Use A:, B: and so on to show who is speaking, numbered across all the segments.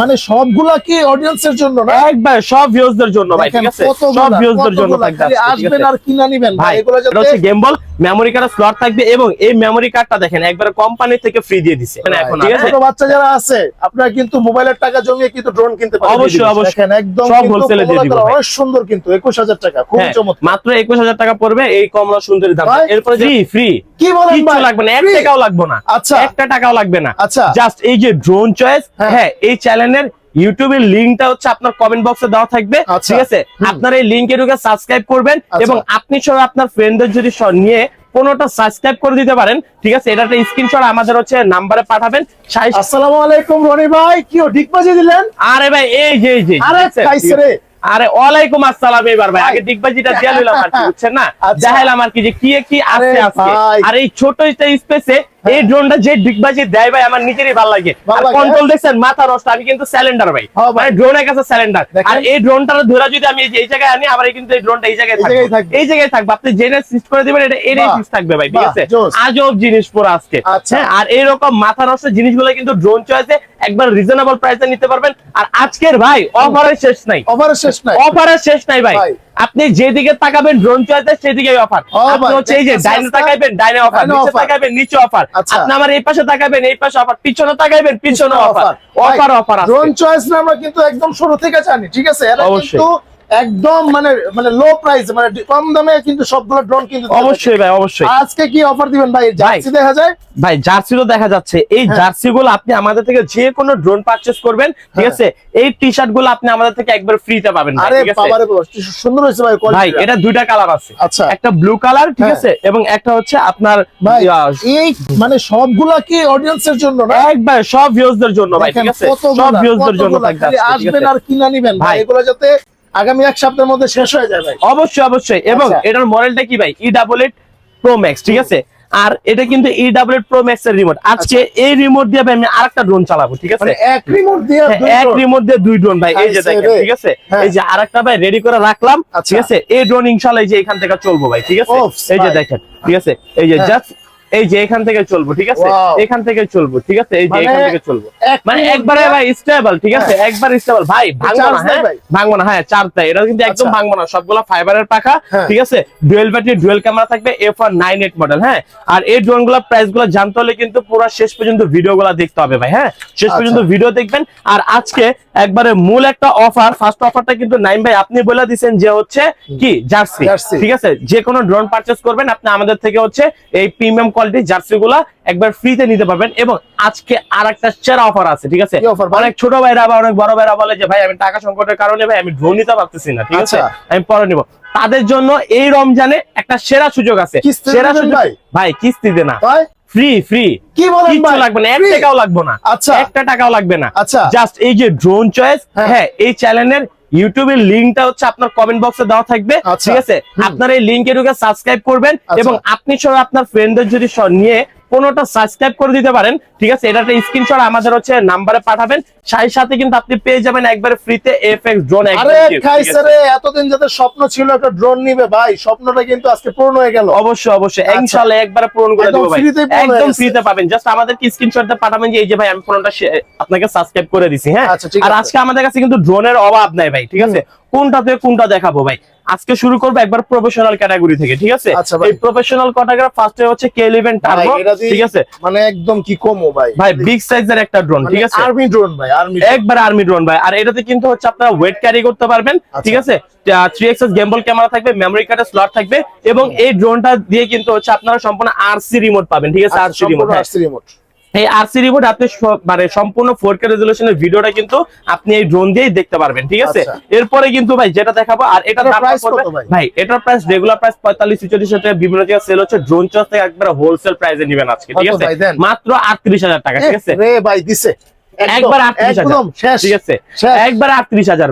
A: মানে সবগুলা কি অডিয়েন্সের জন্য না?
B: একবার সব ভিউজদের জন্য ভাই ঠিক আছে? সব ভিউজদের জন্য
A: আসবেন আর কিনা নিবেন
B: ভাই
A: এগুলো
B: এটা হচ্ছে গেম বল মেমোরি স্লট থাকবে এবং এই মেমোরি কার্ডটা দেখেন একবার কোম্পানি থেকে ফ্রি দিয়ে দিছে। মানে এখন
A: ঠিক আছে?
B: আছে
A: ছোট বাচ্চা যারা আছে আপনারা কিন্তু মোবাইলের টাকা জমিয়ে কিন্তু ড্রোন কিনতে
B: অবশ্যই, অবশ্যই।
A: একদম
B: সব এ দিয়ে দিব ভাই।
A: অনেক সুন্দর কিন্তু একুশ হাজার টাকা খুবই
B: হ্যাঁ,
A: চমৎকার।
B: মাত্র একুশ হাজার টাকা পড়বে এই কমলা সুন্দরী দাম এরপরে ফ্রি ফ্রি
A: কি বলেন ভাই?
B: লাগবে না এক টাকাও লাগবে না।
A: আচ্ছা।
B: একটা টাকাও লাগবে না।
A: আচ্ছা।
B: জাস্ট এই যে ড্রোন চয়েস
A: হ্যাঁ।
B: হ্যাঁ এই চ্যানেলের ইউটিউবের লিংকটা হচ্ছে আপনার কমেন্ট বক্সে দেওয়া থাকবে। ঠিক আছে? আপনার এই লিংকে ঢুকে সাবস্ক্রাইব করবেন
A: আচ্ছা।
B: এবং আপনি সহ আপনার ফ্রেন্ডদের যদি নিয়ে কোনোটা সাবস্ক্রাইব করে দিতে পারেন ঠিক আছে? এটা একটা স্ক্রিনশট আমাদের হচ্ছে নাম্বারে পাঠাবেন।
A: আসসালামু আলাইকুম রনি ভাই কি ঠিক বাজিয়ে দিলেন?
B: আরে ভাই এই যে এই যে
A: আরে
B: আরে ওয়ালাইকুম আসসালাম এবার ভাই। আগে দিগবাজিটা দিয়ে নিলাম আর কি বুঝছেন না
A: আচ্ছা।
B: দেখাইলাম আর কি যে কি কি আছে আজকে আর এই ছোট স্পেসে এই ড্রোনটা যে ডিগবাজি দেয় ভাই আমার নিজেরই ভালো লাগে। আর কন্ট্রোল দেখছেন মাথা নষ্ট আমি কিন্তু স্যালেন্ডার ভাই।
A: হ্যাঁ
B: মানে ড্রোনের কাছে আর এই ড্রোনটার ধরে যদি আমি এই জায়গায় আনি আবার কিন্তু এই ড্রোনটা এই জায়গায় থাকবে। এই জায়গায় থাকবে। আপনি জেনে সিস্ট করে দিবেন এটা। ফিক্স থাকবে ভাই ঠিক আছে। আজব জিনিস পুরো আজকে।
A: আচ্ছা।
B: হ্যাঁ আর এইরকম মাথা নষ্ট জিনিসগুলো কিন্তু ড্রোন চয়েসে একবার রিজনেবল প্রাইসে নিতে পারবেন। আর আজকের ভাই অফারের শেষ নাই।
A: অফারের শেষ নাই।
B: অফারের শেষ নাই ভাই। আপনি যেদিকে তাকাবেন ড্রোন চয়েসে সেদিকে অফার আপনি হচ্ছে এই যে ডাইনে
A: তাকাবেন
B: তাকাইবেন ডাইনে অফার নিচে। তাকাইবেন নিচে অফার
A: আচ্ছা।
B: আপনি আমার এই পাশে তাকাবেন এই পাশে অফার পিছনে তাকাইবেন পিছনে offer offer offer
A: Drone Choice না আমরা কিন্তু একদম শুরু থেকে জানি ঠিক আছে। কিন্তু একদম মানে মানে লো প্রাইস মানে কম দামে কিন্তু সবগুলো ড্রোন কিন্তু
B: অবশ্যই ভাই অবশ্যই।
A: আজকে কি অফার দিবেন ভাই? জার্সি দেখা যায়?
B: ভাই জার্সি তো দেখা যাচ্ছে। এই
A: হ্যাঁ।
B: জার্সি গুলো আপনি আমাদের থেকে যে কোনো ড্রোন পারচেস করবেন ঠিক
A: হ্যাঁ।
B: আছে? এই টি শার্টগুলো আপনি আমাদের থেকে একবার ফ্রিতে পাবেন
A: আরে
B: ঠিক আছে?
A: বাবারে সুন্দর হয়েছে ভাই
B: ভাই এটা দুইটা কালার আছে।
A: আচ্ছা।
B: একটা ব্লু কালার ঠিক
A: হ্যাঁ।
B: আছে? এবং একটা হচ্ছে আপনার
A: এই মানে সবগুলা কি অডিয়েন্সের জন্য না?
B: একবার সব ভিউজদের জন্য ভাই ঠিক আছে? সব ভিউজদের জন্য থাকবে ঠিক
A: আসবেন আর কিনা নিবেন ভাই। এগুলো যাতে আগামী এক সপ্তাহের মধ্যে শেষ হয়ে ভাই
B: অবশ্যই অবশ্যই। এবং
A: আচ্ছা।
B: এটার মডেলটা কি ভাই? E double eight Pro Max ঠিক আছে? আর এটা কিন্তু E double eight Pro Max এর রিমোট আজকে এই রিমোট দিয়ে আমি আরেকটা ড্রোন চালাবো ঠিক আছে?
A: মানে এক রিমোট দিয়ে
B: হ্যাঁ, এক রিমোট দিয়ে দুই ড্রোন ভাই এই যে দেখেন ঠিক আছে?
A: হ্যাঁ।
B: এই যে আরেকটা ভাই রেডি করে রাখলাম
A: আচ্ছা।
B: ঠিক আছে? এই ড্রোন ইনশাআল্লাহ এই যে এখান থেকে চলবো ভাই ঠিক আছে? এই যে দেখেন ঠিক আছে? এই যে
A: হ্যাঁ।
B: জাস্ট এই যে এখান থেকে চলবো ঠিক আছে? এখান থেকে চলবো ঠিক আছে? এই যে
A: মানে
B: এখান থেকে চলবো। মানে একবারে ভাই। স্টেবল ঠিক আছে? একবার স্টেবল ভাই ভাঙবো না হ্যাঁ?
A: ভাই?
B: ভাঙবো না হ্যাঁ এটা কিন্তু একদম
A: আচ্ছা।
B: ভাঙবো না। সবগুলো ফাইবারের পাখা
A: হ্যাঁ।
B: ঠিক আছে? ডুয়েল ব্যাটারি ডুয়েল ক্যামেরা থাকবে F R nine eight model হ্যাঁ? আর এই ড্রোনগুলো প্রাইসগুলো জানতে হলে কিন্তু পুরো শেষ পর্যন্ত ভিডিও গুলো দেখতে হবে ভাই হ্যাঁ? শেষ
A: আচ্ছা।
B: পর্যন্ত ভিডিও দেখবেন। আর আজকে একবারে মূল একটা অফার ফার্স্ট অফারটা কিন্তু নাইম ভাই আপনি বলে দিচ্ছেন যে হচ্ছে কি? Jersey
A: jersey.
B: ঠিক আছে? যে কোনো ড্রোন পারচেস করবেন। আপনি আমাদের থেকে হচ্ছে এই প্রিমিয়াম কোয়ালিটির জার্সি গুলা একবার ফ্রিতে নিতে পারবেন এবং আজকে আর একটা সেরা অফার আছে ঠিক আছে? অনেক ছোট ভাইরা বা অনেক বড় ভাইরা বলে যে ভাই আমি টাকা সংকটের কারণে ভাই আমি ড্রোন নিতে পারতেছি না ঠিক আছে?
A: আচ্ছা।
B: আমি পরে নিব। তাদের জন্য এই রমজানে একটা সেরা সুযোগ আছে। সেরা সুযোগ
A: ভাই?
B: ভাই কিস্তিতে না। ফ্রি ফ্রি
A: কি বলেন ভাই?
B: লাগবে না এক টাকাও লাগবে না।
A: আচ্ছা।
B: একটা টাকাও লাগবে না।
A: আচ্ছা।
B: জাস্ট এই যে ড্রোন চয়েস
A: হ্যাঁ।
B: হ্যাঁ এই চ্যানেলের ইউটিউবের লিঙ্কটা হচ্ছে আপনার কমেন্ট বক্সে দেওয়া থাকবে
A: আচ্ছা।
B: ঠিক আছে আপনার এই লিঙ্কে ঢুকে সাবস্ক্রাইব করবেন
A: আচ্ছা।
B: এবং আপনি সহ আপনার ফ্রেন্ডদের যদি নিয়ে কোনোটা সাবস্ক্রাইব করে দিতে পারেন ঠিক আছে? এটা একটা স্ক্রিনশট আমাদের হচ্ছে নাম্বারে পাঠাবেন। সেই সাথে কিন্তু আপনি পেয়ে যাবেন একবারে ফ্রিতে এফএক্স ড্রোন
A: আরে খাইছে এতদিন যাতে স্বপ্ন ছিল একটা ড্রোন নিবে ভাই স্বপ্নটা কিন্তু আজকে পূর্ণ হয়ে গেল।
B: অবশ্যই অবশ্যই।
A: আচ্ছা।
B: ইনশাআল্লাহ একবারে পূরণ করে দেবো ভাই। একদম ফ্রিতে পাবেন। জাস্ট আমাদেরকে স্ক্রিনশট দিয়ে পাঠাবেন যে এই যে ভাই আমি ফোনটা আপনাকে সাবস্ক্রাইব করে দিছি হ্যাঁ?
A: আচ্ছা,
B: আর আজকে আমাদের কাছে কিন্তু ড্রোনের অভাব নাই ভাই ঠিক আছে? কোনটা থেকে কোনটা দেখাবো ভাই? আজকে শুরু করব একবার প্রফেশনাল ক্যাটাগরি থেকে ঠিক আছে?
A: আচ্ছা
B: এই প্রফেশনাল ক্যাটাগরি ফার্স্টে হচ্ছে কে ইলেভেন টার্বো ঠিক আছে?
A: মানে একদম কি কমো ভাই?
B: ভাই বিগ সাইজের একটা ড্রোন ঠিক আছে?
A: আর্মি ড্রোন ভাই আর্মি
B: একবার আর্মি ড্রোন ভাই আর এটাতে কিন্তু হচ্ছে আপনারা ওয়েট ক্যারি করতে পারবেন
A: আচ্ছা।
B: ঠিক আছে? থ্রি এক্সএস গেম্বল ক্যামেরা থাকবে মেমোরি কার্ডের স্লট থাকবে এবং এই ড্রোনটা দিয়ে কিন্তু হচ্ছে আপনারা সম্পূর্ণ আরসি রিমোট পাবেন ঠিক আছে? আরসি রিমোট
A: আরসি রিমোট
B: এই আরসি রিমোট আপনি মানে সম্পূর্ণ ফোর কে রেজলিউশনের ভিডিওটা কিন্তু আপনি এই ড্রোন দিয়েই দেখতে পারবেন ঠিক আছে?
A: আচ্ছা।
B: এরপরে কিন্তু ভাই যেটা দেখাবো আর এটা দাম
A: কত ভাই?
B: এটার প্রাইস রেগুলার প্রাইস পঁয়তাল্লিশ ছিচল্লিশ টাকা। বিভিন্ন জায়গায় সেল হচ্ছে ড্রোন চার্জ থেকে একবার হোলসেল প্রাইসে নেবেন আজকে ঠিক আছে? মাত্র আটত্রিশ হাজার টাকা ঠিক আছে?
A: রে ভাই দিছে।
B: একবার আটত্রিশ হাজার। ঠিক আছে? একবার আটত্রিশ হাজার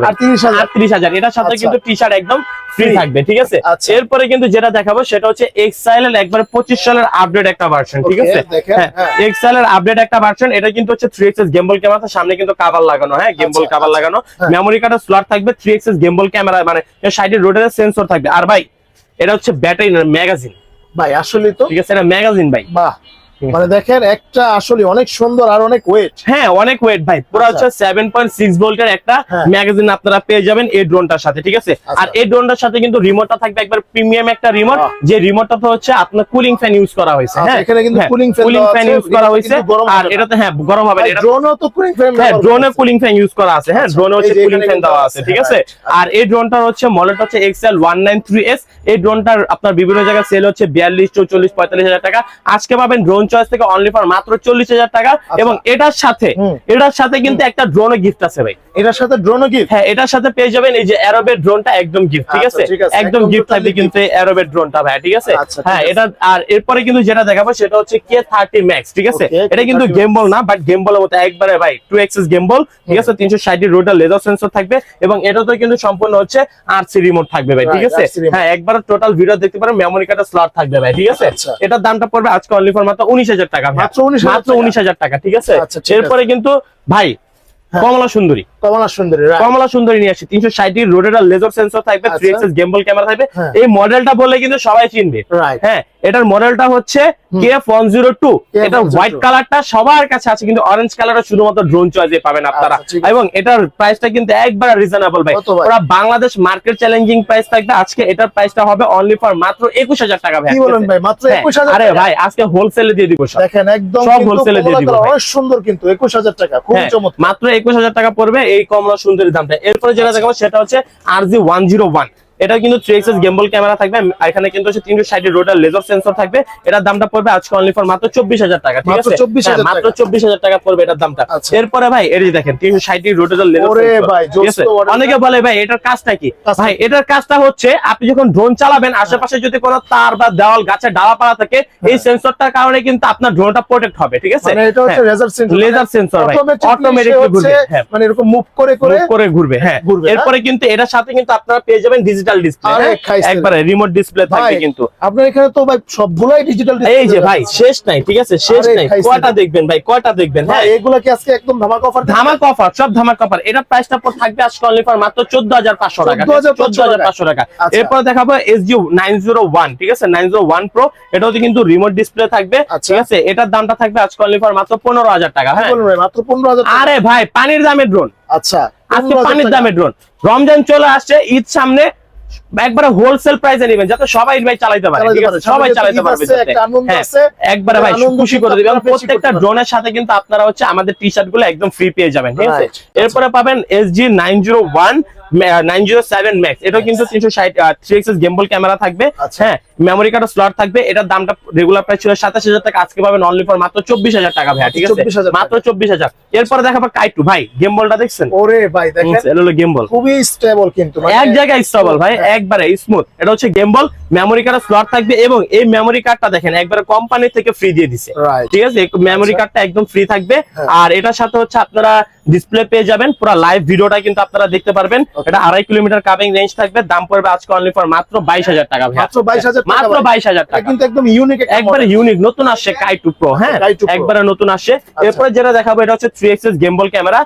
B: আটত্রিশ হাজার। এটার সাথে
A: আচ্ছা।
B: কিন্তু টি শার্ট একদম ফ্রি থাকবে ঠিক আছে?
A: আচ্ছা।
B: এরপরে কিন্তু যেটা দেখাবো সেটা হচ্ছে এক্সাইল এর একবার পঁচিশ সালের আপডেট একটা ভার্সন ঠিক আছে? হ্যাঁ
A: হ্যাঁ।
B: এক্সাইল এর আপডেট একটা ভার্সন এটা কিন্তু হচ্ছে থ্রি এক্সএস গেম্বল ক্যামেরা সামনে কিন্তু কাভার লাগানো হ্যাঁ গেম্বল
A: আচ্ছা,
B: কাভার
A: আচ্ছা।
B: লাগানো। মেমোরি কার্ডের স্লট থাকবে থ্রি এক্সএস গেম্বল ক্যামেরা মানে সাইডে রোডের সেন্সর থাকবে। আর ভাই এটা হচ্ছে ব্যাটারি ম্যাগাজিন
A: ভাই আসলে তো।
B: ঠিক আছে এটা ম্যাগাজিন ভাই।
A: বাহ। মানে দেখেন একটা আসলে অনেক সুন্দর আর অনেক ওয়েট
B: হ্যাঁ অনেক ওয়েট ভাই। পুরো
A: আচ্ছা।
B: হচ্ছে সেভেন পয়েন্ট সিক্স ভোল্টের একটা
A: হ্যাঁ।
B: ম্যাগাজিন আপনারা পেয়ে যাবেন এই ড্রোনটার সাথে ঠিক আছে?
A: আচ্ছা।
B: আর এই ড্রোনটার সাথে কিন্তু রিমোটটা থাকবে একবার প্রিমিয়াম একটা রিমোট যে রিমোটটা তো হচ্ছে আপনার কুলিং ফ্যান ইউজ করা হয়েছে
A: আচ্ছা,
B: হ্যাঁ?
A: এখানে কিন্তু cooling fan
B: cooling fan use করা হয়েছে আর এটাতে হ্যাঁ গরম হবে এটা
A: ড্রোনও তো কুলিং ফ্যান
B: হ্যাঁ ড্রোনে কুলিং ফ্যান ইউজ করা আছে হ্যাঁ ড্রোনে হচ্ছে কুলিং ফ্যান দেওয়া
A: আছে,
B: ঠিক আছে? আর এই ড্রোনটার হচ্ছে মডেলটা হচ্ছে XL one nine three S এই ড্রোনটার আপনার বিভিন্ন জায়গায় সেল হচ্ছে বিয়াল্লিশ চৌচল্লিশ পঁয়তাল্লিশ হাজার টাকা। আজকে পাবেন ড্রোন চয়েস থেকে অনলি ফর মাত্র চল্লিশ হাজার টাকা এবং এটার সাথে এটার সাথে কিন্তু একটা ড্রোনও গিফট আছে ভাই।
A: এটার সাথে ড্রোনও কি
B: হ্যাঁ এটার সাথে পেয়ে যাবেন এই যে অ্যারোবের ড্রোনটা একদম গিফট ঠিক
A: আচ্ছা,
B: আছে? একদম গিফট থাকবে কিন্তু অ্যারোবের ড্রোনটা ভাই ঠিক আছে?
A: আচ্ছা,
B: হ্যাঁ এটা আর এরপরে কিন্তু যেটা দেখাবো সেটা হচ্ছে কে থার্টি ম্যাক্স ঠিক আছে? এটা কিন্তু
A: K30
B: গেম বল না বাট গেম বলের মতো একবারে ভাই টু এক্সেস গেম বল ঠিক আছে? তিনশো ষাটটি রোটার লেজার সেন্সর থাকবে এবং এটাতে কিন্তু সম্পূর্ণ হচ্ছে আরসি রিমোট থাকবে ভাই ঠিক আছে? হ্যাঁ একবার টোটাল ভিডিও দেখতে পারেন মেমোরি কার্ডের স্লট থাকবে ভাই ঠিক আছে?
A: আচ্ছা।
B: এটার দামটা পড়বে আজকে অনলি ফর মাত্র উনিশ হাজার টাকা
A: মাত্র উনিশ
B: মাত্র উনিশ হাজার টাকা ঠিক আছে
A: আচ্ছা।
B: এরপরে কিন্তু ভাই
A: হ্যাঁ।
B: কমলা সুন্দরী
A: কমলা সুন্দরী
B: কমলা সুন্দরী নিয়ে আসছি তিনশো ষাট রোডের লেজার সেন্সর থাকবে। থ্রি এক্সেস গেম্বল ক্যামেরা থাকবে
A: হ্যাঁ।
B: এই মডেলটা বললে কিন্তু সবাই চিনবে. হ্যাঁ এটার মডেলটা হচ্ছে K one zero two
A: KF102
B: এটা হোয়াইট কালারটা সবার কাছে আছে কিন্তু অরেঞ্জ কালারটা শুধুমাত্র ড্রোন চয়েসে পাবেন আপনারা।
A: আচ্ছা।
B: এবং এটার প্রাইসটা কিন্তু একবার রিজনেবল ভাই। ওরা বাংলাদেশ মার্কেট চ্যালেঞ্জিং প্রাইস থাকবে। আজকে এটার প্রাইসটা হবে অনলি ফর মাত্র একুশ হাজার টাকা ভাই
A: মাত্র
B: হ্যাঁ, আরে ভাই আজকে হোলসেলে দিয়ে দিব সব।
A: দেখেন একদম
B: সব এ দিয়ে দিব
A: সুন্দর কিন্তু একুশ হাজার টাকা খুব
B: হ্যাঁ,
A: চমৎকার।
B: মাত্র একুশ হাজার টাকা পড়বে এই কমলা সুন্দরী দামটা। এরপরে যেটা
A: আচ্ছা।
B: দেখাবো সেটা হচ্ছে R G one zero one এটা কিন্তু থ্রি এক্সেস গেম্বল ক্যামেরা থাকবে আর এখানে কিন্তু হচ্ছে তিনশো ষাট রোটার লেজার সেন্সর থাকবে। এটার দামটা পড়বে আজকে অনলি ফর মাত্র চব্বিশ হাজার টাকা ঠিক আছে?
A: 24,000
B: হ্যাঁ, মাত্র। চব্বিশ হাজার টাকা পড়বে এটার দামটা।
A: আচ্ছা।
B: এরপরে ভাই এই যে দেখেন তিনশো ষাট রোটার লেজার অনেকে বলে ভাই এটার কাজটা কি? ভাই এটার কাজটা হচ্ছে আপনি যখন ড্রোন চালাবেন আশেপাশে যদি কোনো তার বা দেওয়াল গাছের ডালাপালা থাকে এই সেন্সরটার কারণে কিন্তু আপনার ড্রোনটা প্রোটেক্ট হবে ঠিক আছে?
A: মানে এটা হচ্ছে
B: হ্যাঁ।
A: লেজার সেন্সর
B: Laser sensor ভাই।
A: অটোমেটিক
B: ঘুরবে, হ্যাঁ।
A: মানে এরকম মুভ করে করে
B: করে ঘুরবে হ্যাঁ। এরপরে কিন্তু এটার সাথে কিন্তু আপনারা পেয়ে যাবেন ডিজিটাল ডিসপ্লে
A: আরে খাইছে।
B: একবারে রিমোট ডিসপ্লে থাকবে
A: ভাই
B: কিন্তু।
A: আপনার এখানে তো ভাই সবগুলাই ডিজিটাল
B: এই যে ভাই শেষ নাই ঠিক আছে? শেষ নাই। কয়টা দেখবেন ভাই কয়টা দেখবেন হ্যাঁ?
A: এগুলা কি আজকে একদম ধামাকা অফার
B: ধামাক অফার সব ধামাক অফার এটা প্রাইসটা পর থাকবে আজকে অনলি ফর মাত্র চোদ্দ হাজার পাঁচশো টাকা।
A: 14,500
B: চোদ্দ হাজার পাঁচশো টাকা।
A: আচ্ছা।
B: এরপর দেখাবো S G nine zero one ঠিক আছে? নাইন জিরো ওয়ান প্রো এটা হচ্ছে কিন্তু রিমোট ডিসপ্লে থাকবে
A: আচ্ছা।
B: ঠিক আছে? এটার দামটা থাকবে আজকে অনলি ফর মাত্র পনেরো হাজার টাকা হ্যাঁ?
A: বলুন মাত্র পনেরো হাজার
B: আরে ভাই পানির দামে ড্রোন
A: আচ্ছা
B: আজকে পানির দামে ড্রোন রমজান চলে আসছে ঈদ সামনে একবারে হোলসেল প্রাইসে নেবেন যাতে সবাই ভাই চালাইতে পারে ঠিক আছে? সবাই চালাইতে পারবে হ্যাঁ। একবারে ভাই খুশি করে দিবেন প্রত্যেকটা ড্রোনের সাথে কিন্তু আপনারা হচ্ছে আমাদের টি শার্টগুলো একদম ফ্রি পেয়ে যাবেন ঠিক আছে। এরপরে পাবেন S G nine zero one nine zero seven Max এটা কিন্তু তিনশো ষাট থ্রি এক্সেস গেম্বল ক্যামেরা থাকবে।
A: আচ্ছা।
B: হ্যাঁ মেমোরি কার্ড স্লট থাকবে। এটার দামটা রেগুলার প্রাইস ছিল সাতাশ হাজার টাকা আজকে পাবেন অনলি ফর মাত্র চব্বিশ হাজার টাকা ভাই ঠিক আছে? মাত্র চব্বিশ হাজার। এরপরে দেখাবো কাইটু ভাই গেমবলটা দেখছেন?
A: ওরে ভাই দেখেন।
B: এটা হলো গেমবল
A: খুবই স্টেবল কিন্তু মানে-
B: এক জায়গায় স্টেবল ভাই। একবারে স্মুথ এটা হচ্ছে গেমবল মেমোরি কার্ডের স্লট থাকবে এবং এই মেমোরি কার্ডটা দেখেন একবারে কোম্পানি থেকে ফ্রি দিয়ে দিছে। ঠিক আছে? মেমোরি
A: আচ্ছা।
B: কার্ডটা একদম ফ্রি থাকবে।
A: হ্যাঁ।
B: আর এটার সাথে হচ্ছে আপনারা ডিসপ্লে পেয়ে যাবেন পুরো লাইভ ভিডিওটা কিন্তু আপনারা দেখতে পারবেন। এটা আড়াই কিলোমিটার কাভিং রেঞ্জ থাকবে দাম পড়বে আজকে অনলি ফর মাত্র বাইশ হাজার টাকা
A: মাত্র 22,000 টাকা
B: মাত্র বাইশ হাজার টাকা।
A: কিন্তু একদম ইউনিক
B: একবারে ইউনিক নতুন আসছে কাই টু প্রো হ্যাঁ? একবারে নতুন আসছে। এরপরে যেটা দেখাবো এটা হচ্ছে থ্রি এক্সেস গেমবল ক্যামেরা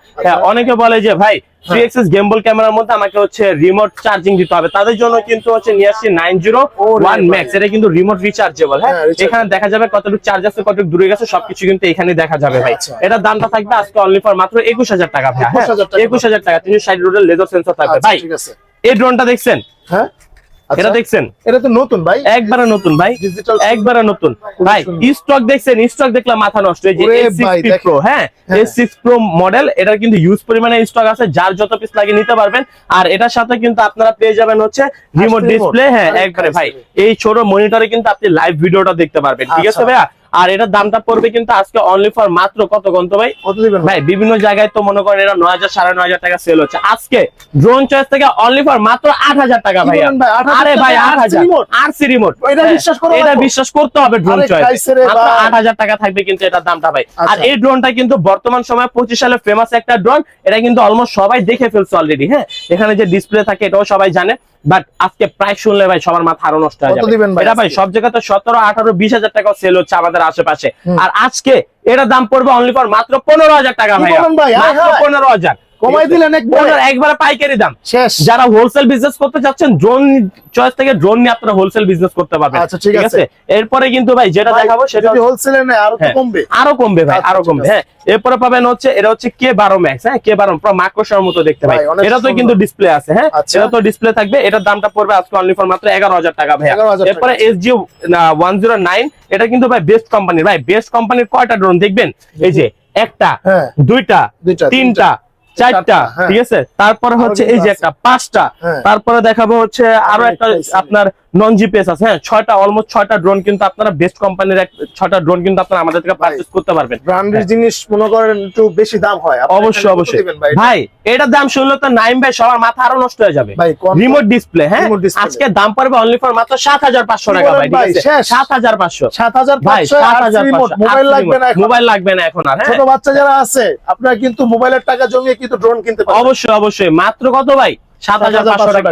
B: অনেকে বলে যে ভাই থ্রি এক্সেস গেমবল ক্যামেরার মধ্যে আমাকে হচ্ছে রিমোট চার্জিং দিতে হবে। তাদের জন্য কিন্তু হচ্ছে নিয়ে আসছি নাইন জিরো ওয়ান ম্যাক্স এটা কিন্তু রিমোট রিচার্জেবল হ্যাঁ?
A: হ্যাঁ,
B: এখানে দেখা যাবে কতটুকু চার্জ আছে কতটুকু দূরে গেছে সবকিছু কিন্তু এখানে দেখা যাবে ভাই।
A: আচ্ছা।
B: এটার দামটা থাকবে আজকে অনলি ফর মাত্র একুশ হাজার টাকা ভাই
A: 21,000 টাকা।
B: একুশ হাজার টাকা তিনশো ষাট রোডের লেজার সেন্সর থাকবে।
A: আচ্ছা,
B: ভাই
A: ঠিক আছে।
B: এই ড্রোনটা দেখছেন?
A: হ্যাঁ?
B: এটা দেখছেন?
A: এটা তো নতুন ভাই।
B: একবারে নতুন ভাই। একবারে নতুন। ভাই স্টক দেখছেন? স্টক দেখলাম মাথা নষ্ট। এই যে
A: ওরে
B: S6 Pro হ্যাঁ?
A: হ্যাঁ।
B: S6 Pro মডেল এটার কিন্তু ইউজ পরিমাণে স্টক আছে। যার যত পিস লাগে নিতে পারবেন। আর এটার সাথে কিন্তু আপনারা পেয়ে যাবেন হচ্ছে রিমোট ডিসপ্লে হ্যাঁ একবারে ভাই। এই ছোট মনিটরে কিন্তু আপনি লাইভ ভিডিওটা দেখতে পারবেন। ঠিক আছে
A: আচ্ছা।
B: ভাইয়া? আর এটার দামটা পড়বে কিন্তু আজকে অনলি ফর মাত্র কত গন্ত ভাই?
A: ভাই
B: বিভিন্ন জায়গায় তো মনে করেন এটা নয় হাজার সাড়ে নয় হাজার টাকা সেল হচ্ছে। আজকে ড্রোন চয়েস থেকে অনলি ফর মাত্র আট হাজার টাকা ভাই
A: বলেন ভাই? 8,000
B: আরে ভাই আট হাজার। আর সি রিমোট
A: এটা বিশ্বাস
B: এটা বিশ্বাস করতে হবে ড্রোন চয়েস আট হাজার টাকা থাকবে কিন্তু এটার দামটা ভাই। আর
A: আচ্ছা।
B: এই ড্রোনটা কিন্তু বর্তমান সময় পঁচিশ সালে ফেমাস একটা ড্রোন এটা কিন্তু অলমোস্ট সবাই দেখে ফেলছে অলরেডি হ্যাঁ? এখানে যে ডিসপ্লে থাকে এটাও সবাই জানে। বাট আজকে প্রায় শুনলে ভাই সবার মাথা আরও নষ্ট হয়ে যাবে।
A: ভাই
B: এটা ভাই? সব জায়গাতে সতেরো আঠারো বিশ হাজার টাকা সেল হচ্ছে আমাদের আশেপাশে। আর আজকে এটা দাম পড়বে অনলি ফর মাত্র পনেরো হাজার টাকা ভাই? পনেরো হাজার।
A: কমাই দিলেন একবারে।
B: পাইকারি দাম।
A: শেষ।
B: যারা হোলসেল বিজনেস করতে চাচ্ছেন ড্রোন চয়েস থেকে ড্রোন নিয়ে আপনারা হোলসেল বিজনেস করতে পারবেন।
A: আচ্ছা, ঠিক আছে।
B: এরপরে কিন্তু ভাই যেটা দেখাবো সেটা
A: হোলসেলে নেয় আরও
B: হ্যাঁ,
A: কমবে।
B: আরও কমবে ভাই
A: আচ্ছা, আরও
B: কমবে হ্যাঁ। এরপরে পাবেন হচ্ছে এটা হচ্ছে কে বারো ম্যাক্স হ্যাঁ কে বারো পুরো মাকড়সার মতো দেখতে ভাই।
A: ভাই,
B: এটা তো কিন্তু ডিসপ্লে আছে হ্যাঁ।
A: আচ্ছা।
B: এটা তো ডিসপ্লে থাকবে। এটার দামটা পড়বে আজকে অনলি ফর মাত্র এগারো হাজার টাকা ভাই
A: 11,000 টাকা।
B: এরপরে S G one zero nine এটা কিন্তু ভাই বেস্ট কোম্পানির ভাই। বেস্ট কোম্পানির কয়টা ড্রোন দেখবেন? এই যে একটা
A: হ্যাঁ।
B: দুইটা, তিনটা চারটা
A: হ্যাঁ।
B: ঠিক আছে? তারপরে হচ্ছে এই যে একটা পাঁচটা
A: হ্যাঁ।
B: তারপরে দেখাবো হচ্ছে আরও
A: আরও
B: একটা আপনার নন জিপিএস আছে হ্যাঁ ছয়টা অলমোস্ট ছয়টা ড্রোন কিন্তু আপনারা বেস্ট কোম্পানির ছয়টা ড্রোন কিন্তু আপনারা আমাদের থেকে পারচেজ করতে পারবেন।
A: ব্র্যান্ডের জিনিস মনে করেন একটু বেশি দাম হয়
B: অবশ্যই অবশ্যই।
A: ভাই
B: এটার দাম শুনলে তো নাইম ভাই সবার মাথা আরও নষ্ট হয়ে যাবে। রিমোট ডিসপ্লে হ্যাঁ? আজকে দাম পড়বে অনলি ফর মাত্র সাত হাজার পাঁচশো
A: কি
B: টাকা ভাই ঠিক আছে?
A: শেষ?
B: সাত হাজার পাঁচশো।
A: সাত হাজার
B: ভাই সাত হাজার
A: মোবাইল লাগবে না এখন।
B: মোবাইল লাগবে না এখন আর হ্যাঁ?
A: ছোট বাচ্চা যারা আছে আপনারা কিন্তু মোবাইলের টাকা জমিয়ে কিন্তু ড্রোন কিনতে পারবেন
B: অবশ্যই অবশ্যই। মাত্র কত ভাই।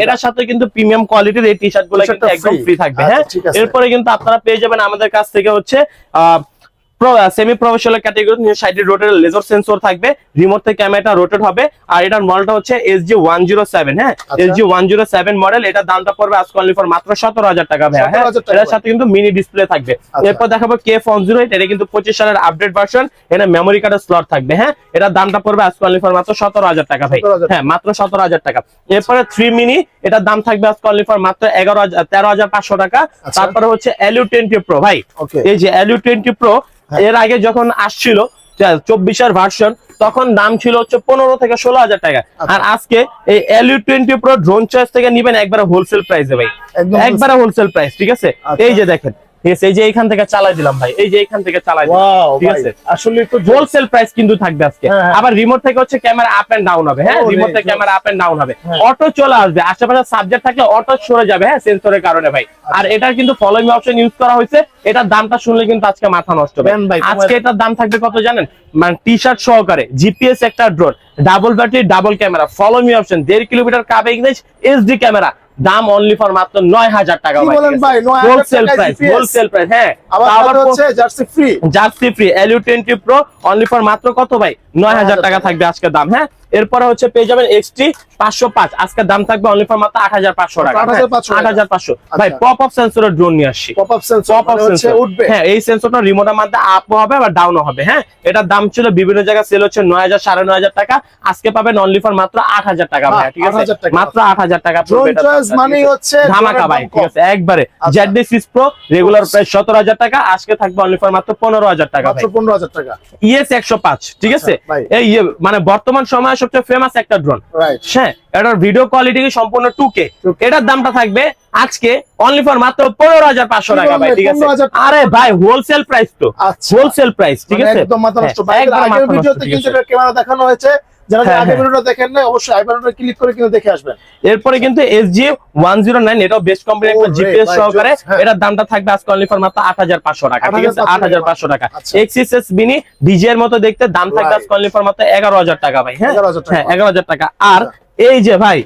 B: এটার সাথে কিন্তু প্রিমিয়াম কোয়ালিটির এই টি
A: শার্টগুলো
B: একদম ফ্রি থাকবে
A: আচ্ছা,
B: হ্যাঁ? এরপরে কিন্তু আপনারা পেয়ে যাবেন আমাদের কাছ থেকে হচ্ছে সেমি প্রফেশনাল ক্যাটাগরি সাইডে রোটের লেজার সেন্সর থাকবে। রিমোট থেকে ক্যামেরাটা রোটেট হবে। আর এটার মডেলটা হচ্ছে S G one zero seven হ্যাঁ?
A: আচ্ছা।
B: S G one zero seven model এটার দামটা পড়বে আজকে অনলি ফর মাত্র সতেরো হাজার টাকা ভাই হ্যাঁ? এটার সাথে কিন্তু মিনি ডিসপ্লে থাকবে।
A: আচ্ছা।
B: এরপর দেখাবো কে ফোন জিরো এটা কিন্তু পঁচিশ সালের আপডেট ভার্সন এটা মেমোরি কার্ডের স্লট থাকবে হ্যাঁ? এটার দামটা পড়বে আজকে অনলি ফর মাত্র সতেরো হাজার টাকা ভাই। হ্যাঁ মাত্র সতেরো হাজার টাকা। এরপরে থ্রি মিনি এটার দাম থাকবে আজকে অনলি ফর মাত্র এগারো হাজার তেরো হাজার পাঁচশো টাকা।
A: আচ্ছা।
B: তারপরে হচ্ছে এলিউ টোয়েন্টি প্রো ভাই। এই যে এলিউ টোয়েন্টি প্রো। এর আগে যখন আসছিল চব্বিশ চব্বিশের ভার্সন তখন দাম ছিল হচ্ছে পনেরো থেকে ষোলো হাজার টাকা
A: আচ্ছা।
B: আর আজকে এই LE twenty Pro Drone Choice থেকে নিবেন একবারে হোলসেল প্রাইসে ভাই একবারে হোলসেল প্রাইস ঠিক আছে
A: আচ্ছা।
B: এই যে দেখেন ঠিক আছে এই যে এইখান থেকে চালাই দিলাম ভাই এই যে এইখান থেকে চালাই দিলাম ঠিক আছে।
A: আসলে
B: হোলসেল প্রাইস কিন্তু থাকবে আজকে।
A: হ্যাঁ, হ্যাঁ।
B: আবার রিমোট থেকে হচ্ছে ক্যামেরা আপ এন্ড ডাউন হবে হ্যাঁ?
A: Oh,
B: রিমোট থেকে ক্যামেরা আপ এন্ড ডাউন হবে।
A: হ্যাঁ।
B: অটো চলে আসবে আশেপাশে সাবজেক্ট থাকলে অটো সরে যাবে হ্যাঁ সেন্সরের কারণে ভাই। আর
A: আচ্ছা।
B: এটার কিন্তু ফলোইং অপশন ইউজ করা হয়েছে এটার দামটা শুনলে কিন্তু আজকে মাথা নষ্ট হবে। আজকে এটার দাম থাকবে কত জানেন? মানে টি শার্ট সহকারে জিপিএস একটা drone double battery double camera follow me option দেড় কিলোমিটার কাবে ইংলিশ এইচডি ক্যামেরা দাম অনলি ফর মাত্র নয় হাজার টাকা
A: কি বলেন ভাই, 9,000
B: হোলসেল প্রাইস হোলসেল প্রাইস হ্যাঁ।
A: আবার হচ্ছে jersey free
B: jersey free LU twenty Pro only for মাত্র কত ভাই? নয় হাজার টাকা থাকবে আজকের দাম হ্যাঁ? এরপরে হচ্ছে পেয়ে যাবেন এক্সটি পাঁচশো পাঁচ। আজকে দাম থাকবে অনলি ফর মাত্র আট হাজার পাঁচশো টাকা। আট হাজার পাঁচশো ভাই
A: আচ্ছা।
B: পপ আপ সেন্সরের ড্রোন নিয়ে আসছি।
A: পপ আপ সেন্সর
B: আপ
A: উঠবে।
B: হ্যাঁ এই সেন্সরটা রিমোটের মধ্যে আপও হবে আবার ডাউনও হবে। হ্যাঁ এটার দাম ছিল বিভিন্ন জায়গায় সেল হচ্ছে নয় হাজার সাড়ে নয় হাজার টাকা। আজকে পাবেন অনলি ফর মাত্র আট হাজার টাকা ভাই ঠিক আছে? মাত্র আট হাজার টাকা আছে?
A: হচ্ছে
B: ধামাকা ভাই ঠিক আছে? একবারে
A: আচ্ছা।
B: ZD six Pro regular price সতেরো হাজার টাকা। আজকে থাকবে অনলি ফর মাত্র পনেরো হাজার টাকা
A: পনেরো হাজার টাকা।
B: ইএস একশো পাঁচ ঠিক আছে?
A: আচ্ছা,
B: এই ইয়ে, মানে বর্তমান সময়ে সবচেয়ে ফেমাস একটা ড্রোন হ্যাঁ এটার ভিডিও কোয়ালিটি সম্পূর্ণ টু কে
A: 2K
B: এটার দামটা থাকবে আজকে অনলি ফর মাত্র পনেরো হাজার পাঁচশো টাকা ভাই ঠিক আছে?
A: 15,000
B: আরে ভাই হোলসেল প্রাইস তো।
A: আচ্ছা।
B: হোলসেল প্রাইস ঠিক
A: মানে
B: আছে?
A: একদম
B: হ্যাঁ,
A: ভিডিওতে কিন্তু ক্যামেরা দেখানো হয়েছে। যারা
B: হ্যাঁ, হ্যাঁ।
A: ভিডিওটা দেখেন না অবশ্যই আই বাটনটা ক্লিক করে কিন্তু দেখে আসবেন।
B: এরপরে কিন্তু এটাও বেস্ট কোম্পানি একটা জিপিএস সহকারে।
A: হ্যাঁ।
B: এটার দামটা থাকবে আজকে অনলি ফর মাত্র আট হাজার পাঁচশো টাকা ঠিক আছে? আট হাজার পাঁচশো টাকা।
A: আচ্ছা।
B: এক্সিস এস মিনি ডিজে এর মতো দেখতে দাম থাকবে আজকে অনলি ফর মাত্র এগারো হাজার টাকা ভাই হ্যাঁ?
A: 11,000
B: হ্যাঁ এগারো হাজার টাকা। আর এই যে ভাই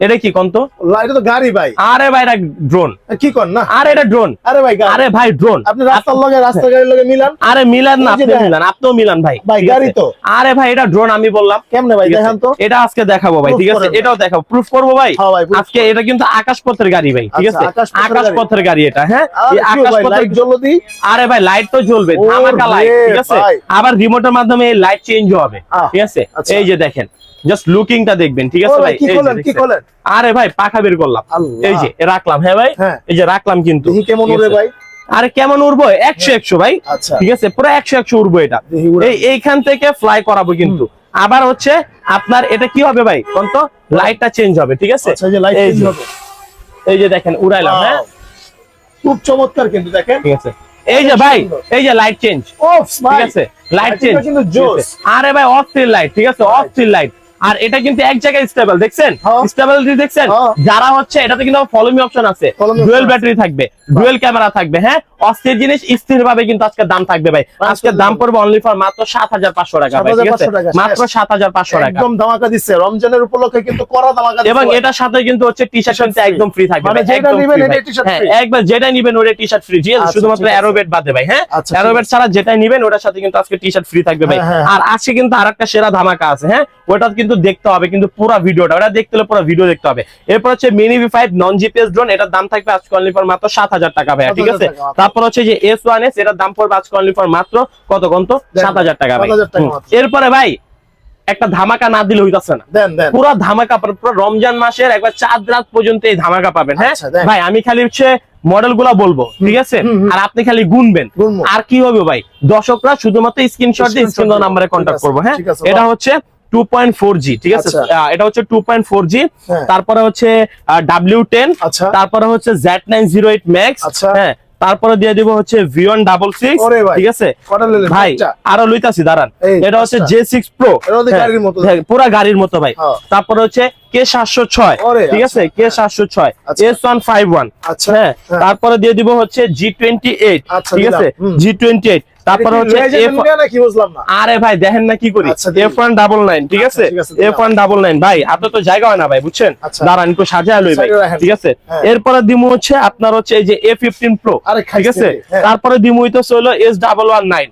B: এটা কি কোন তো
A: এটা তো গাড়ি ভাই।
B: আরে ভাই এটা ড্রোন
A: কি কর না?
B: আরে এটা ড্রোন
A: আরে ভাই
B: আরে ভাই ড্রোন
A: আপনি রাস্তার লগে রাস্তা গাড়ির লগে মিলান।
B: আরে মিলান না আপনি মিলান আপনিও মিলান ভাই
A: ভাই, গাড়ি তো।
B: আরে ভাই এটা ড্রোন আমি বললাম।
A: কেমনে ভাই দেখান তো।
B: এটা আজকে দেখাবো ভাই ঠিক আছে? এটাও দেখাবো। প্রুফ করব ভাই?
A: হ্যাঁ
B: আজকে এটা কিন্তু আকাশ পথের গাড়ি ভাই ঠিক
A: আচ্ছা,
B: আছে?
A: আকাশপথের
B: আকাশ
A: গাড়ি।
B: পথের গাড়ি এটা হ্যাঁ? এই
A: আরে কি
B: আকাশ
A: ভাই
B: পথের
A: লাইট জ্বলো দি।
B: আরে ভাই লাইট তো জ্বলবে ধামাকা লাইট ঠিক আছে? আবার রিমোটের মাধ্যমে এই লাইট চেঞ্জ হবে ঠিক আছে?
A: আচ্ছা।
B: এই যে দেখেন জাস্ট লুকিংটা দেখবেন ঠিক আছে
A: ভাই, কি করলেন?
B: আরে ভাই পাখা বের করলাম। এই যে রাখলাম হ্যাঁ ভাই?
A: হ্যাঁ।
B: এই যে রাখলাম কিন্তু।
A: কেমন উড়ে ভাই।
B: আরে কেমন উড়বো? একশো একশো ভাই।
A: আচ্ছা।
B: ঠিক আছে পুরো একশো একশো উড়বো এটা। এই এইখান থেকে ফ্লাই করাবো কিন্তু। আবার হচ্ছে আপনার এটা কি হবে ভাই? কোন তো? লাইটটা চেঞ্জ হবে ঠিক আছে?
A: আচ্ছা এই যে লাইট চেঞ্জ হবে।
B: এই যে দেখেন উড়াইলাম হ্যাঁ?
A: খুব চমৎকার কিন্তু দেখেন।
B: ঠিক আছে। এই যে ভাই এই যে লাইট চেঞ্জ
A: ওফ
B: ঠিক আছে? লাইট চেঞ্জ
A: কিন্তু
B: আরে ভাই অফ লাইট ঠিক আছে? অফ লাইট আর এটা কিন্তু এক জায়গায় স্টেবল দেখছেন?
A: হ্যাঁ।
B: স্টেবিলিটি দেখছেন?
A: হ্যাঁ।
B: যারা হচ্ছে এটাতে কিন্তু ফলো মি অপশন আছে। ডুয়েল ব্যাটারি থাকবে ডুয়েল ক্যামেরা থাকবে হ্যাঁ? অস্থির জিনিস স্থির ভাবে কিন্তু আজকে দাম থাকবে ভাই। আজকে দাম পড়বে অনলি ফর মাত্র সাত হাজার পাঁচশো টাকা ভাই ঠিক আছে? মাত্র। সাত হাজার পাঁচশো টাকা।
A: একদম ধামাকা দিচ্ছে। রমজানের উপলক্ষে কিন্তু করা ধামাকা
B: এবং। এটার সাথে কিন্তু হচ্ছে টি শার্ট কিন্তু একদম ফ্রি থাকবে
A: মানে যেটা নিবেন
B: ভাই।
A: t-shirt
B: হ্যাঁ,
A: free।
B: একবার যেটা নিবেন ওটা টি শার্ট ফ্রি
A: আচ্ছা,
B: শুধুমাত্র। অ্যারোবেট বাদে ভাই হ্যাঁ?
A: আচ্ছা,
B: অ্যারোবেট ছাড়া যেটা নিবেন ওটার সাথে কিন্তু আজকে টি শার্ট ফ্রি থাকবে ভাই।
A: হ্যাঁ, হ্যাঁ,
B: আর আজকে কিন্তু আরেকটা সেরা ধামাকা আছে হ্যাঁ? ওটা কিন্তু দেখতে হবে কিন্তু পুরো ভিডিওটা ওটা দেখতে হলে পুরো ভিডিও দেখতে হবে। এরপর হচ্ছে mini V five non GPS drone এটার দাম থাকবে আজকে অনলি ফর মাত্র সাত হাজার টাকা ভাই ঠিক আছে? তারপর হচ্ছে যে এস ওয়ান এস এটার দাম পড়বে আজকে অনলি ফর মাত্র কত কত সাত হাজার টাকা ভাই।
A: 7,000 টাকা
B: হুম।
A: মাত্র।
B: এরপরে ভাই একটা ধামাকা না দিলে হইতাছে না। পুরো ধামাকা পুরো রমজান মাসের একবার চাঁদ রাত পর্যন্ত এই ধামাকা পাবেন হ্যাঁ?
A: আচ্ছা,
B: ভাই আমি খালি হচ্ছে মডেলগুলা বলব ঠিক আছে। আর আপনি খালি গুনবেন। আর কি হবে ভাই? দর্শকরা শুধুমাত্র স্ক্রিনশট দিয়ে স্ক্রিন নাম্বারে কন্ট্যাক্ট করব হ্যাঁ? এটা হচ্ছে টু পয়েন্ট ফোর জি ঠিক আছে
A: আচ্ছা।
B: এটা হচ্ছে
A: হ্যাঁ।
B: তারপরে হচ্ছে ডাব্লিউ টেন
A: আচ্ছা
B: তারপরে হচ্ছে Z nine zero eight Max
A: আচ্ছা।
B: হ্যাঁ তারপরে দিয়ে দিব হচ্ছে ভিওন ডাবল সিক্স। ঠিক আছে ভাই আরও লইতাছি দাঁড়ান এটা হচ্ছে। জে সিক্স প্রো
A: গাড়ির মতো।
B: পুরা গাড়ির মতো ভাই
A: হ্যাঁ।
B: তারপরে হচ্ছে কে সাতশো ছয় ঠিক
A: আচ্ছা,
B: আছে? কে সাতশো ছয়। এস ওয়ান ফাইভ ওয়ান
A: আচ্ছা,
B: হ্যাঁ।
A: হ্যাঁ।
B: তারপরে দিয়ে দিব হচ্ছে জি টোয়েন্টি এইট ঠিক আছে? জি টোয়েন্টি এইট তারপরে হচ্ছে আরে ভাই দেখেন না কি করি। এফ ওয়ান ডাবল নাইন ঠিক আছে। এফ ওয়ান ডাবল নাইন ভাই আপনার তো জায়গা হয় না ভাই বুঝছেন?
A: আচ্ছা।
B: দাঁড়ান একটু সাজায় লই ভাই ঠিক আছে?
A: হ্যাঁ।
B: এরপরে দিমু হচ্ছে আপনার হচ্ছে এই যে এ ফিফটিন প্রো ঠিক আছে?
A: হ্যাঁ।
B: তারপরে দিমু তো হলো এস ডাবল ওয়ান নাইন?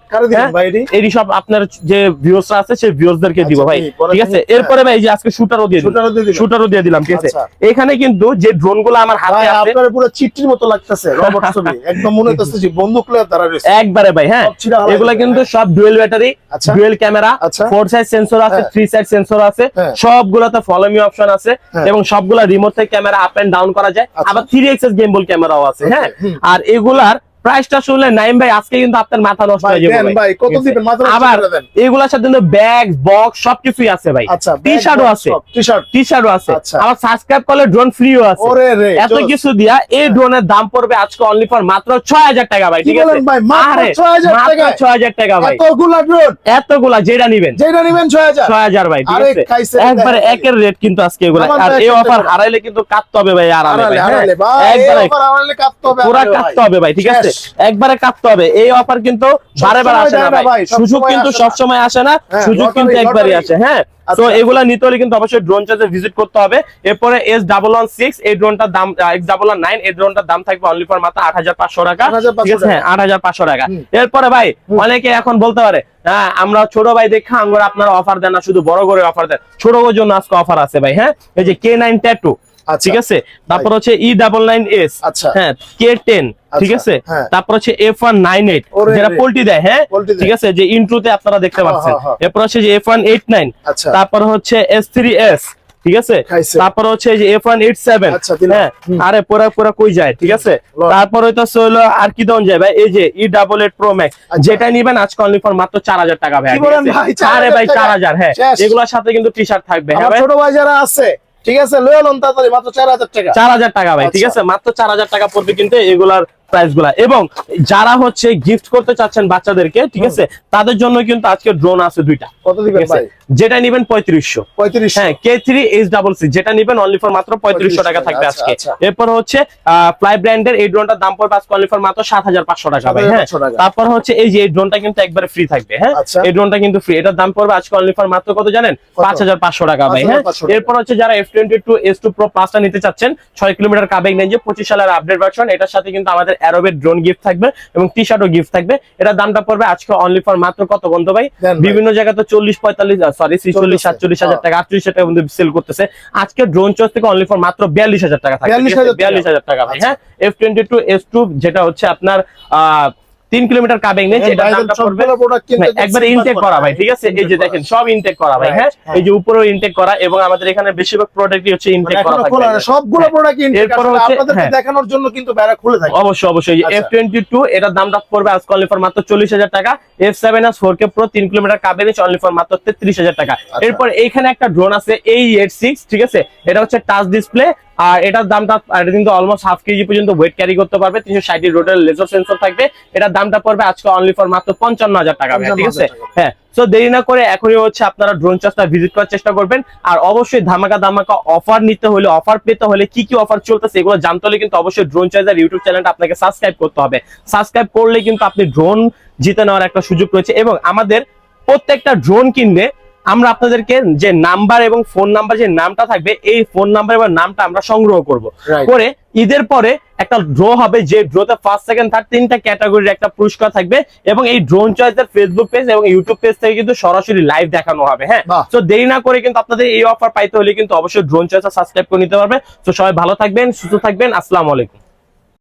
B: এই সব আপনার যে ভিউয়ার্স আছে সেই ভিউয়ার্সদেরকে দিব
A: আচ্ছা,
B: ভাই
A: ঠিক,
B: আছে? এরপরে ভাই এই যে আজকে শুটারও দিয়ে দিলাম শুটারও দিয়ে দিলাম ঠিক আছে
A: আচ্ছা।
B: এখানে কিন্তু যে ড্রোনগুলো আমার হাতে আছে
A: আপনার পুরো চিট্টির মতো লাগতেছে রবট ছবি একদম মনে হচ্ছে যে বন্দুক লয়ে দাঁড়া রয়েছে
B: একবারে ভাই হ্যাঁ এগুলা কিন্তু সব dual battery. Dual camera. Four side sensor আছে। থ্রি সাইড সেন্সর আছে
A: হ্যাঁ।
B: সবগুলোতে ফলো মি অপশন আছে
A: হ্যাঁ।
B: এবং সবগুলা রিমোট থেকে ক্যামেরা আপ এন্ড ডাউন করা যায়
A: আচ্ছা।
B: আবার থ্রি এক্সেস গেমবল ক্যামেরাও আছে হ্যাঁ আর এগুলার প্রাইসটা শুনলে নাইম ভাই আজকে কিন্তু আপনার মাথা নষ্ট হয়ে যাবে ভাই।
A: কত? দিবেন? মাত্র
B: আবার এগুলার সাথে কিন্তু ব্যাগ বক্স সবকিছুই আছে ভাই।
A: আচ্ছা
B: টি শার্টও আছে।
A: টি শার্ট
B: টি শার্টও আছে।
A: আচ্ছা।
B: আবার সাবস্ক্রাইব করলে ড্রোন ফ্রিও আছে।
A: ওরে রে
B: এত কিছু দিয়া এই ড্রোনের দাম পড়বে আজকে অনলি ফর মাত্র ছয় হাজার টাকা ভাই ঠিক আছে?
A: ভাই? মাত্র
B: আরে,
A: 6,000
B: মাত্র 6,000 টাকা ভাই।
A: এতগুলা ড্রোন
B: এতগুলা যেটা নিবেন।
A: যেটা নিবেন ছয় হাজার।
B: ছয় ভাই ঠিক আছে? একবারে একের রেট কিন্তু আজকে এগুলা। আর এই অফার হারাইলে কিন্তু কাটতে হবে ভাই আর
A: আড়ালে,
B: হ্যাঁ?
A: ভাই,
B: একবারে
A: offer আড়ালে কাটতে হবে,
B: পুরা কাটতে
A: ভাই।
B: হবে ভাই ঠিক আছে। একবারে কাটতে হবে। এই অফার কিন্তু বারে বারে আসে না ভাই।
A: সবসময়
B: সুযোগ কিন্তু
A: আসে না।
B: সব সময় আসে না।
A: হ্যাঁ,
B: সুযোগ কিন্তু একবারই আসে হ্যাঁ। তো
A: আচ্ছা।
B: এগুলা নিতে হলে কিন্তু অবশ্যই ড্রোন চার্জে ভিজিট করতে হবে। এরপরে এস ডাবল ওয়ান সিক্স এই ড্রোনটার দাম এক্স ডাবল ওয়ান নাইন এই ড্রোনটার দাম থাকবে অনলি ফর মাত্র আট হাজার পাঁচশো টাকা।
A: 8,500
B: ঠিক আছে? হ্যাঁ আট হাজার পাঁচশো টাকা। এরপরে ভাই অনেকে এখন বলতে পারে হ্যাঁ আমরা ছোট ভাই দেখা আমরা আপনারা অফার দেন না শুধু বড় করে অফার দেন। ছোট জন্য আজকে অফার আছে ভাই হ্যাঁ? এই যে কে নাইন ট্যাটু। ঠিক আছে? তারপর হচ্ছে ই ডাবল নাইন এস
A: আচ্ছা।
B: হ্যাঁ কে টেন ঠিক
A: আচ্ছা,
B: আছে?
A: হ্যাঁ।
B: তারপর হচ্ছে এফ ওয়ান নাইন এইট যেটা
A: রে।
B: পোল্টি দেয় হ্যাঁ? ঠিক আছে? যে ইন্ট্রোতে আপনারা দেখতে
A: হ্যাঁ,
B: পাচ্ছেন।
A: হ্যাঁ।
B: এরপর হচ্ছে যে এফ ওয়ান এইট নাইন
A: আচ্ছা।
B: তারপর হচ্ছে এস থ্রি এস ঠিক আছে? তারপর হচ্ছে যে এফ ওয়ান এইট সেভেন
A: আচ্ছা,
B: হ্যাঁ? আরে পুরা পুরা কই যায় ঠিক আছে। তারপর হইতাছে হলো আর কি দেন যায় ভাই? এই যে E double eight pro max
A: আচ্ছা।
B: যেটা নিবেন আজকে অনলি ফর মাত্র চার হাজার টাকা ভাই।
A: কি
B: ঠিক
A: বলেন
B: আছে?
A: ভাই, 4,000
B: আরে ভাই চার হাজার হ্যাঁ। এগুলোর সাথে কিন্তু টি শার্ট থাকবে হ্যাঁ
A: ছোট ভাই যারা আছে ঠিক আছে, লয়ে লন তাড়াতাড়ি, মাত্র চার হাজার টাকা
B: চার হাজার টাকা ভাই, ঠিক। আছে মাত্র চার হাজার টাকা পড়বে কিন্তু এগুলার প্রাইসগুলা। এবং যারা হচ্ছে গিফট করতে চাচ্ছেন বাচ্চাদেরকে ঠিক আছে তাদের জন্য কিন্তু আজকে ড্রোন আছে দুইটা।
A: কত দিবেন ভাই?
B: যেটা নিবেন পঁয়ত্রিশশো।
A: পঁয়ত্রিশ
B: হ্যাঁ K three H double C যেটা নিবেন অনলি ফর মাত্র পঁয়ত্রিশশো টাকা থাকবে
A: আচ্ছা,
B: আজকে।
A: আচ্ছা।
B: এরপর হচ্ছে ফ্লাই ব্র্যান্ডের এই ড্রোনটার দাম পড়বে আজকে অনলি ফর মাত্র সাত হাজার পাঁচশো টাকা ভাই হ্যাঁ। তারপর হচ্ছে এই যে এই ড্রোনটা কিন্তু একবারে ফ্রি থাকবে হ্যাঁ।
A: আচ্ছা।
B: এই ড্রোনটা কিন্তু ফ্রি এটার দাম পড়বে আজকে অনলি ফর মাত্র কত জানেন?
A: কত?
B: পাঁচ হাজার পাঁচশো টাকা ভাই হ্যাঁ। এরপর হচ্ছে যারা F twenty two S two pro প্লাসটা নিতে চাচ্ছেন ছয় কিলোমিটার কাবেগ রেঞ্জে পঁচিশ সালের আপডেট ভার্সন এটার সাথে কিন্তু আমাদের অ্যারোবের ড্রোন গিফট থাকবে এবং টি শার্টও গিফট থাকবে। এটার দামটা পড়বে আজকে অনলি ফর মাত্র কত বন্ধু ভাই? বিভিন্ন জায়গায় তো চল্লিশ পঁয়তাল্লিশ সরি ছিচল্লিশ। সাতচল্লিশ হাজার
A: হ্যাঁ।
B: টাকা আটচল্লিশ হাজার টাকা সেল করতেছে। আজকে ড্রোন চোস থেকে অনলি ফর মাত্র বিয়াল্লিশ হাজার টাকা থাকবে।
A: 42,000
B: বিয়াল্লিশ হাজার টাকা। হ্যাঁ? F twenty two S two যেটা হচ্ছে আপনার আহ তিন কিলোমিটার কাবেং ভাই, একবার ইনটেক করা
A: করা।
B: ভাই ঠিক আছে এই যে দেখেন সব ইনটেক করা ভাই হ্যাঁ
A: হ্যাঁ।
B: এই যে উপরেও ইনটেক করা এবং আমাদের এখানে বেশিরভাগ প্রোডাক্টই হচ্ছে ইনটেক
A: মানে
B: করা
A: সবগুলো
B: হ্যাঁ।
A: প্রোডাক্ট ইনটেক
B: হচ্ছে- হ্যাঁ।
A: দেখানোর জন্য কিন্তু বেড়া খুলে থাকে
B: অবশ্যই অবশ্যই
A: আচ্ছা।
B: এফ টোয়েন্টি টু এটার দামটা পড়বে আজকে অনলি ফর মাত্র চল্লিশ হাজার টাকা F seven S four K pro তিন কিলোমিটার কাবেরিজ অনলি ফর মাত্র তেত্রিশ হাজার টাকা
A: আচ্ছা।
B: এরপর এইখানে একটা ড্রোন আছে এই এইট সিক্স ঠিক আছে এটা হচ্ছে টাচ ডিসপ্লে আর এটার দামটা এটা কিন্তু অলমোস্ট হাফ কেজি পর্যন্ত ওয়েট ক্যারি করতে পারবে। তিনশো ষাট রোডের লেজার সেন্সর থাকবে। এটার দামটা পড়বে আজকে অনলি ফর মাত্র পঞ্চান্ন হাজার টাকা ঠিক আছে? হ্যাঁ তো দেরি না করে এখনই হচ্ছে আপনারা ড্রোন চাষটা ভিজিট করার চেষ্টা করবেন। আর অবশ্যই ধামাকা ধামাকা অফার নিতে হলে অফার পেতে হলে কি কি অফার চলতেছে এগুলো জানতে হলে কিন্তু অবশ্যই ড্রোন চার্জার ইউটিউব চ্যানেলটা আপনাকে সাবস্ক্রাইব করতে হবে। সাবস্ক্রাইব করলে কিন্তু আপনি ড্রোন জিতে নেওয়ার একটা সুযোগ রয়েছে এবং আমাদের প্রত্যেকটা ড্রোন কিনলে আমরা আপনাদেরকে যে নাম্বার এবং ফোন নাম্বার যে নামটা থাকবে এই ফোন নাম্বার এবং নামটা আমরা সংগ্রহ করব। করে ঈদের পরে একটা ড্র হবে যে ড্রোতে ফার্স্ট সেকেন্ড থার্ড তিনটা ক্যাটাগরির একটা পুরস্কার থাকবে এবং এই ড্রোন চয়েসের ফেসবুক পেজ এবং ইউটিউব পেজ থেকে কিন্তু সরাসরি লাইভ দেখানো হবে হ্যাঁ। তো দেরি না করে কিন্তু আপনাদের এই অফার পাইতে হলে কিন্তু অবশ্যই ড্রোন চয়েসটা সাবস্ক্রাইব করে নিতে পারবে। তো সবাই ভালো থাকবেন সুস্থ থাকবেন আসসালামু আলাইকুম।